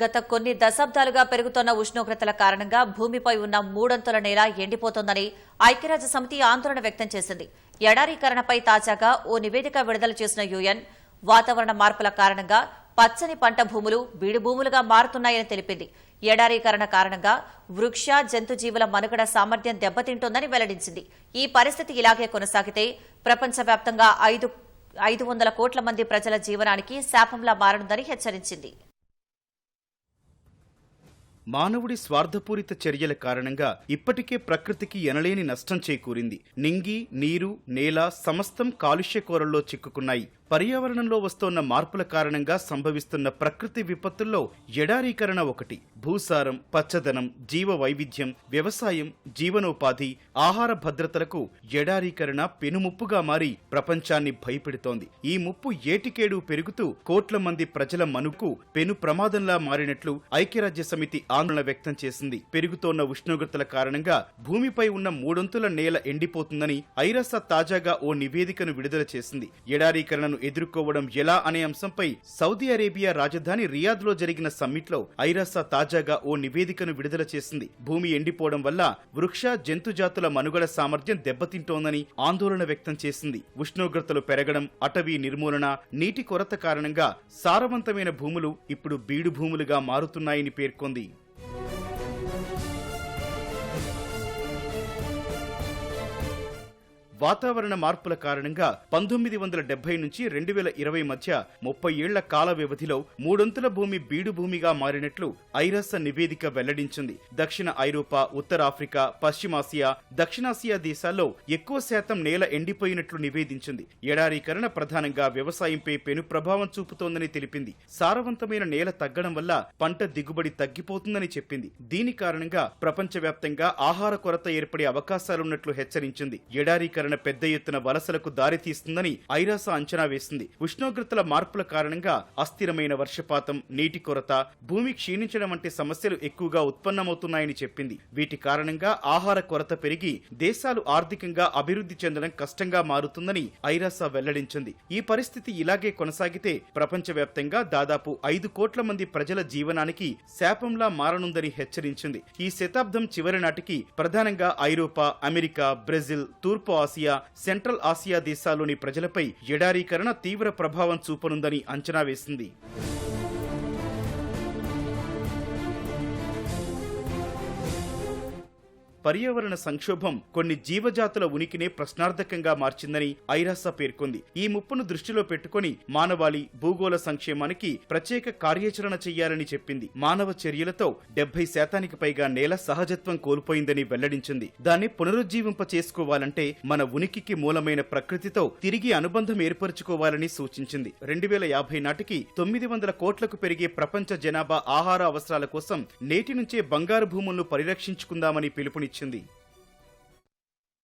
గత కొన్ని దశాబ్దాలుగా పెరుగుతున్న ఉష్ణోగ్రతల కారణంగా భూమిపై ఉన్న మూడంతుల నేల ఎండిపోతోందని ఐక్యరాజ్య సమితి ఆందోళన వ్యక్తం చేసింది. ఎడారీకరణపై తాజాగా ఓ నివేదిక విడుదల చేసిన యుఎన్ వాతావరణ మార్పుల కారణంగా పచ్చని పంట భూములు బీడు భూములుగా మారుతున్నాయని తెలిపింది. ఎడారీకరణ కారణంగా వృక్ష జంతుజీవుల మనుగడ సామర్థ్యం దెబ్బతింటోందని వెల్లడించింది. ఈ పరిస్థితి ఇలాగే కొనసాగితే ప్రపంచవ్యాప్తంగా ఐదు ఐదు వందల కోట్ల మంది ప్రజల జీవనానికి శాపంలా మారనుందని హెచ్చరించింది. మానవుడి స్వార్థపూరిత చర్యల కారణంగా ఇప్పటికే ప్రకృతికి ఎనలేని నష్టం చేకూరింది. నింగి నీరు నేల సమస్తం కాలుష్య కోరల్లో చిక్కుకున్నాయి. పర్యావరణంలో వస్తోన్న మార్పుల కారణంగా సంభవిస్తున్న ప్రకృతి విపత్తుల్లో ఎడారీకరణ ఒకటి. భూసారం పచ్చదనం జీవ వైవిధ్యం వ్యవసాయం జీవనోపాధి ఆహార భద్రతలకు ఎడారీకరణ పెనుముప్పుగా మారి ప్రపంచాన్ని భయపెడుతోంది. ఈ ముప్పు ఏటికేడు పెరుగుతూ కోట్ల మంది ప్రజల మనుకు పెను ప్రమాదంలా మారినట్లు ఐక్యరాజ్య సమితి ఆందోళన వ్యక్తం చేసింది. పెరుగుతోన్న ఉష్ణోగ్రతల కారణంగా భూమిపై ఉన్న మూడొంతుల నేల ఎండిపోతుందని ఐరస తాజాగా ఓ నివేదికను విడుదల చేసింది. ఎడారీకరణను ఎదుర్కోవడం ఎలా అనే అంశంపై సౌదీ అరేబియా రాజధాని రియాద్లో జరిగిన సమ్మిట్లో తాజాగా ఓ నివేదికను విడుదల చేసింది. భూమి ఎండిపోవడం వల్ల వృక్ష జంతుజాతుల మనుగడ సామర్థ్యం దెబ్బతింటోందని ఆందోళన వ్యక్తం చేసింది. ఉష్ణోగ్రతలు పెరగడం అటవీ నిర్మూలన నీటి కొరత కారణంగా సారవంతమైన భూములు ఇప్పుడు బీడు భూములుగా మారుతున్నాయని పేర్కొంది. వాతావరణ మార్పుల కారణంగా పంతొమ్మిది వందల డెబ్బై నుంచి రెండు వేల ఇరవై మధ్య ముప్పై ఏళ్ళ కాల వ్యవధిలో మూడొంతుల భూమి బీడు భూమిగా మారినట్లు ఐరాస నివేదిక వెల్లడించింది. దక్షిణ ఐరోపా ఉత్తరాఫ్రికా పశ్చిమాసియా దక్షిణాసియా దేశాల్లో ఎక్కువ శాతం నేల ఎండిపోయినట్లు నివేదించింది. ఎడారీకరణ ప్రధానంగా వ్యవసాయంపై పెను ప్రభావం చూపుతోందని తెలిపింది. సారవంతమైన నేల తగ్గడం వల్ల పంట దిగుబడి తగ్గిపోతుందని చెప్పింది. దీని కారణంగా ప్రపంచవ్యాప్తంగా ఆహార కొరత ఏర్పడే అవకాశాలున్నట్లు హెచ్చరించింది. ఎడారీకరణ పెద్ద ఎత్తున వలసలకు దారితీస్తుందని ఐరాస అంచనా వేసింది. ఉష్ణోగ్రతల మార్పుల కారణంగా అస్థిరమైన వర్షపాతం నీటి కొరత భూమి క్షీణించడం వంటి సమస్యలు ఎక్కువగా ఉత్పన్నమవుతున్నాయని చెప్పింది. వీటి కారణంగా ఆహార కొరత పెరిగి దేశాలు ఆర్థికంగా అభివృద్ధి చెందడం కష్టంగా మారుతుందని ఐరాస వెల్లడించింది. ఈ పరిస్థితి ఇలాగే కొనసాగితే ప్రపంచవ్యాప్తంగా దాదాపు ఐదు కోట్ల మంది ప్రజల జీవనానికి శాపంలా మారనుందని హెచ్చరించింది. ఈ శతాబ్దం చివరి నాటికి ప్రధానంగా ఐరోపా అమెరికా బ్రెజిల్ తూర్పు ఆసియా సెంట్రల్ ఆసియా దేశాల్లోని ప్రజలపై ఎడారీకరణ తీవ్ర ప్రభావం చూపనుందని అంచనా వేసింది. పర్యావరణ సంక్షోభం కొన్ని జీవజాతుల ఉనికినే ప్రశ్నార్థకంగా మార్చిందని ఐరాస పేర్కొంది. ఈ ముప్పును దృష్టిలో పెట్టుకుని మానవాళి భూగోళ సంక్షేమానికి ప్రత్యేక కార్యాచరణ చేయాలని చెప్పింది. మానవ చర్యలతో డెబ్బై శాతానికి పైగా నేల సహజత్వం కోల్పోయిందని వెల్లడించింది. దాన్ని పునరుజ్జీవింప చేసుకోవాలంటే మన ఉనికికి మూలమైన ప్రకృతితో తిరిగి అనుబంధం ఏర్పరచుకోవాలని సూచించింది. రెండు వేల యాభై నాటికి తొమ్మిది వందల కోట్లకు పెరిగే ప్రపంచ జనాభా ఆహార అవసరాల కోసం నేటి నుంచే బంగారు భూములను పరిరక్షించుకుందామని పిలుపునిచ్చింది